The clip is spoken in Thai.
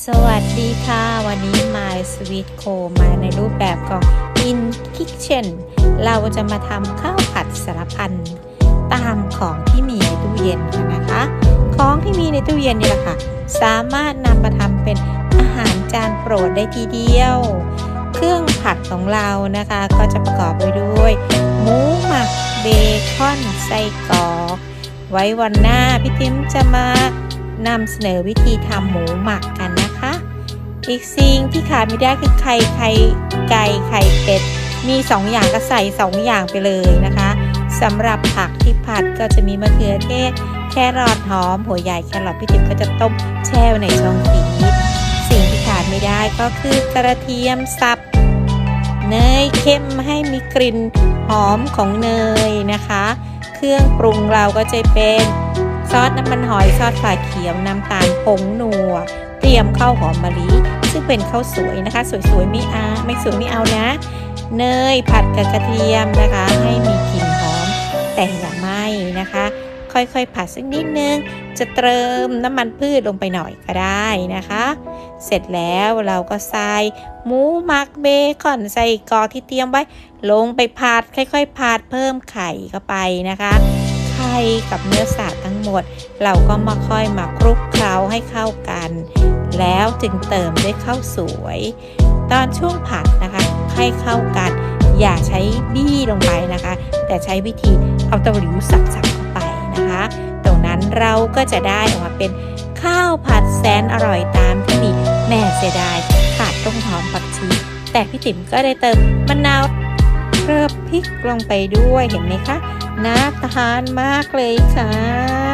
สวัสดีค่ะ วันนี้ My Sweet Co มาในรูปแบบของ In Kitchen เราจะมาทำข้าวผัดสารพันตามของที่มีในตู้เย็นกันนะคะ ของที่มีในตู้เย็นนี่แหละค่ะ สามารถนำมาทำเป็นอาหารจานโปรดได้ทีเดียว เครื่องผัดของเรานะคะ ก็จะประกอบไปด้วย หมูหมักเบคอนไส้กรอกไว้วันหน้าพี่ทิมจะมานำเสนอวิธีทำหมูหมักกัน อีกสิ่งที่ขาดไม่ได้คือไข่ไข่ไก่ไข่เป็ด มีสองอย่างก็ใส่สองอย่างไปเลยนะคะสำหรับผักที่ผัดก็จะมีมะเขือเทศ แครอทหอม หัวใหญ่แครอทพี่ทิมก็จะต้มแช่ไว้ในช่องฟรีซสิ่งที่ขาดไม่ได้ก็คือกระเทียมสับเนยเข้มให้มีกลิ่นหอมของเนยนะคะ เครื่องปรุงเราก็จะเป็นซอสน้ำมันหอยซอสฝาเขียวน้ำตาลผงนัว เตรียมข้าวหอมมะลิซึ่งเป็นข้าวสวยนะคะ สวยๆไม่เอาไม่สวยไม่เอานะ เนยผัดกับกระเทียมนะคะ ให้มีกลิ่นหอม แต่อย่าไหม้นะคะ ค่อยๆผัดสักนิดนึง จะเติมน้ำมันพืชลงไปหน่อยก็ได้นะคะ เสร็จแล้วเราก็ใส่หมูหมักเบคอนใส่กอที่เตรียมไว้ ลงไปผัดค่อยๆผัดเพิ่มไข่เข้าไปนะคะ ข่กับเนื้อสัตว์ทั้งหมด เราก็มาค่อยมาคลุกเคล้าให้เข้ากัน แล้วจึงเติมด้วยข้าวสวย ตอนช่วงผัดนะคะให้เข้ากัน อย่าใช้บี้ลงไปนะคะ แต่ใช้วิธีเอาตะหลิวสับๆเข้าไปนะคะ ตรงนั้นเราก็จะได้ออกมาเป็นข้าวผัดแสนอร่อยตามที่มีแม่เสียดายขาดต้นหอมผักชีแต่พี่ติ๋มก็ได้เติมมะนาว เริ่บพริกลงไปด้วยเห็นไหมคะ น่าทานมากเลยค่ะ